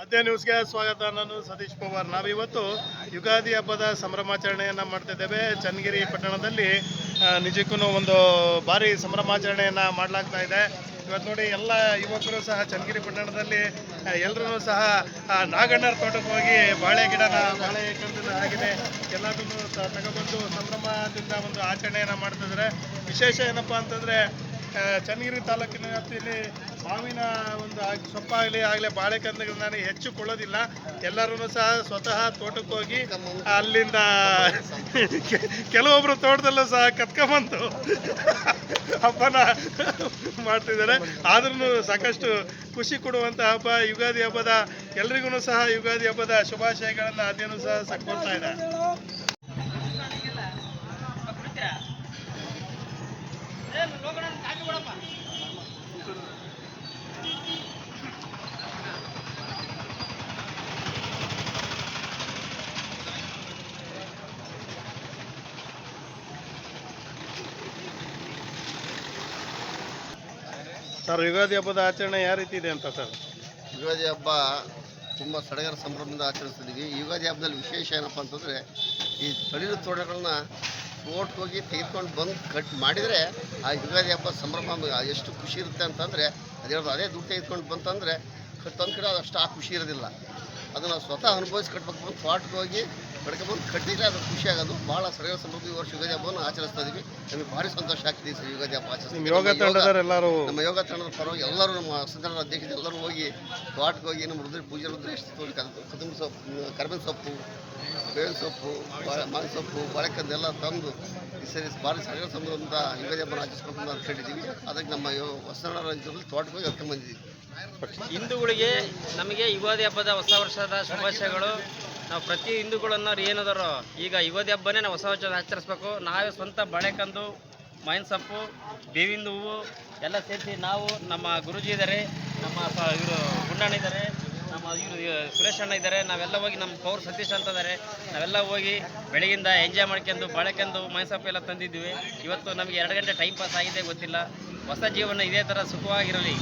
ಮಧ್ಯ ನ್ಯೂಸ್ಗೆ ಸ್ವಾಗತ. ನಾನು ಸತೀಶ್ ಪವಾರ್. ನಾವಿವತ್ತು ಯುಗಾದಿ ಹಬ್ಬದ ಸಂಭ್ರಮಾಚರಣೆಯನ್ನು ಮಾಡ್ತಿದ್ದೇವೆ. ಚನ್ನಗಿರಿ ಪಟ್ಟಣದಲ್ಲಿ ನಿಜಕ್ಕೂ ಒಂದು ಭಾರಿ ಸಂಭ್ರಮಾಚರಣೆಯನ್ನು ಮಾಡಲಾಗ್ತಾ ಇದೆ. ಇವತ್ತು ನೋಡಿ ಎಲ್ಲ ಯುವಕರು ಸಹ ಚನ್ನಗಿರಿ ಪಟ್ಟಣದಲ್ಲಿ ಎಲ್ಲರೂ ಸಹ ನಾಗಣ್ಣರ ತೋಟಕ್ಕೆ ಹೋಗಿ ಬಾಳೆ ಗಿಡನ, ಬಾಳೆ ಕಂದನ ಆಗಿದೆ ಎಲ್ಲದನ್ನು ತ- ತಗೊಬಂದು ಸಂಭ್ರಮದಿಂದ ಒಂದು ಆಚರಣೆಯನ್ನು ಮಾಡ್ತಿದ್ದಾರೆ. ವಿಶೇಷ ಏನಪ್ಪಾ ಅಂತಂದ್ರೆ ಚನ್ನಗಿರಿ ತಾಲೂಕಿನ ವ್ಯಾಪ್ತಿಯಲ್ಲಿ ಮಾವಿನ ಒಂದು ಸೊಪ್ಪಾಗಲಿ ಆಗಲಿ ಬಾಳೆಕಂದಗಳನ್ನ ನಾನು ಹೆಚ್ಚು ಕೊಳ್ಳೋದಿಲ್ಲ ಎಲ್ಲರೂ ಸಹ ಸ್ವತಃ ತೋಟಕ್ಕೆ ಹೋಗಿ ಅಲ್ಲಿಂದ ಕೆಲವೊಬ್ಬರು ತೋಟದಲ್ಲೂ ಸಹ ಕತ್ಕೊಂಬಂತು ಹಬ್ಬನ ಮಾಡ್ತಿದ್ದಾರೆ. ಆದ್ರೂ ಸಾಕಷ್ಟು ಖುಷಿ ಕೊಡುವಂಥ ಹಬ್ಬ, ಯುಗಾದಿ ಹಬ್ಬದ ಎಲ್ರಿಗೂ ಸಹ ಯುಗಾದಿ ಹಬ್ಬದ ಶುಭಾಶಯಗಳನ್ನು ಅದೇನು ಸಹ ಸಕ್ಕೊಳ್ತಾ ಇದೆ ಸರ್, ಯುಗಾದಿ ಹಬ್ಬದ ಆಚರಣೆ ಯಾವ ರೀತಿ ಇದೆ ಅಂತ ಸರ್? ಯುಗಾದಿ ಹಬ್ಬ ತುಂಬ ಸಡಗರ ಸಂಭ್ರಮದಿಂದ ಆಚರಿಸ್ತಿದ್ದೀವಿ ಯುಗಾದಿ ಹಬ್ಬದಲ್ಲಿ ವಿಶೇಷ ಏನಪ್ಪ ಅಂತಂದರೆ, ಈ ತಳಿರು ತೋಟಗಳನ್ನ ಕೋರ್ಟ್ ಹೋಗಿ ತೆಗೆದುಕೊಂಡು ಬಂದು ಕಟ್ ಮಾಡಿದರೆ ಆ ಯುಗಾದಿ ಹಬ್ಬ ಸಂಭ್ರಮ ಎಷ್ಟು ಖುಷಿ ಇರುತ್ತೆ ಅಂತಂದರೆ, ಅದೇ ಅದೇ ದುಡ್ಡು ತೆಗೆದುಕೊಂಡು ಬಂತಂದರೆ ತಂದು ಕಡೆ ಅಷ್ಟು ಆ ಖುಷಿ ಇರೋದಿಲ್ಲ. ಅದನ್ನು ಸ್ವತಃ ಅನುಭವಿಸಿ ಕಟ್ಬೇಕು ಬಂದು ತೋಟಕ್ಕೆ ಹೋಗಿ ಕಡ್ಕೊಂಬಂದು ಕಟ್ಟಿದ್ರೆ ಅದು ಖುಷಿ ಆಗೋದು. ಭಾಳ ಸಡಗರ ಸಮೃದ್ಧಿ ಈ ವರ್ಷ ಯುಗಾದಿ ಹಬ್ಬವನ್ನು ಆಚರಿಸ್ತಾ ಇದ್ದೀವಿ ನಮಗೆ ಭಾರಿ ಸಂತೋಷ ಆಗ್ತಿದೆ ಸರ್ ಯುಗಾದಿ ಹಬ್ಬ ಆಚರಿಸ್ತೀವಿ ಯೋಗ ತಂಡದವರೆಲ್ಲರೂ ನಮ್ಮ ಯೋಗ ತಂಡದ ಪರವಾಗಿ ಎಲ್ಲರೂ ನಮ್ಮ ಸಂತಾನ ಅಧ್ಯಕ್ಷರು ಎಲ್ಲರೂ ಹೋಗಿ ತೋಟಕ್ಕೆ ಹೋಗಿ ನಮ್ಮ ರುದ್ರ ಪೂಜೆ ರುದ್ರೇಶ್ ತೋಡಿ ಕೊತ್ತಂಬರಿ ಸೊಪ್ಪು ಕರ್ಬೇವಿನ ಸೊಪ್ಪು ಬೇವಿನ ಸೊಪ್ಪು ಮಾವಿನ ಸೊಪ್ಪು ಬಾಳೆಕಂದು ತಂದು ಈ ಸರಿ ಭಾರಿ ಸಡಗರ ಸಂಭ್ರಮದಿಂದ ಯುಗಾದಿ ಹಬ್ಬನ ಆಚರಿಸ್ಬೇಕು ಅಂತ ಅಂದ್ಕೊಂಡಿದ್ದೀವಿ ಅದಕ್ಕೆ ನಮ್ಮ ಹೊಸನಾಡ ಹೊಸನಡ ರಾಜ್ಯದಲ್ಲಿ ತೋಟಕ್ಕೆ ಹೋಗಿ ಕರ್ಕೊಂಡ್ಬಂದಿದ್ದೀವಿ ಹಿಂದೂಗಳಿಗೆ ನಮಗೆ ಯುಗಾದಿ ಹಬ್ಬದ ಹೊಸ ವರ್ಷದ ಶುಭಾಶಯಗಳು. ನಾವು ಪ್ರತಿ ಹಿಂದೂಗಳನ್ನೋರು ಏನಾದರು, ಈಗ ಯುಗಾದಿ ಹಬ್ಬನೇ ನಾವು ಹೊಸ ವರ್ಷ ಆಚರಿಸ್ಬೇಕು. ನಾವೇ ಸ್ವಂತ ಬಳೆಕಂದು ಮೈನ್ ಸೊಪ್ಪು, ಬೇವಿನ ಹೂವು, ಎಲ್ಲ ಸೇರಿಸಿ ನಾವು ನಮ್ಮ ಗುರುಜಿ ಇದ್ದಾರೆ ನಮ್ಮ ಇವರು ಗುಂಡಣ್ಣ ಇದ್ದಾರೆ ನಮ್ಮ ಇವರು ಸುರೇಶ್ ಅಣ್ಣ ಇದ್ದಾರೆ ನಾವೆಲ್ಲ ಹೋಗಿ ನಮ್ಮ ಪೌರ್ ಸತೀಶ್ ಅಂತ ಇದ್ದಾರೆ ನಾವೆಲ್ಲ ಹೋಗಿ ಬೆಳಗಿಂದ ಎಂಜಾಯ್ ಮಾಡ್ಕೊಂಡು ಬಳೆಕಂದು ಮೈನ್ ಸೊಪ್ಪು ಎಲ್ಲ ತಂದಿದ್ದೀವಿ. ಇವತ್ತು ನಮಗೆ ಎರಡು ಗಂಟೆ ಟೈಮ್ ಪಾಸ್ ಆಗಿದೆ, ಗೊತ್ತಿಲ್ಲ. ಹೊಸ ಜೀವನ ಇದೇ ಥರ ಸುಖವಾಗಿರಲಿ.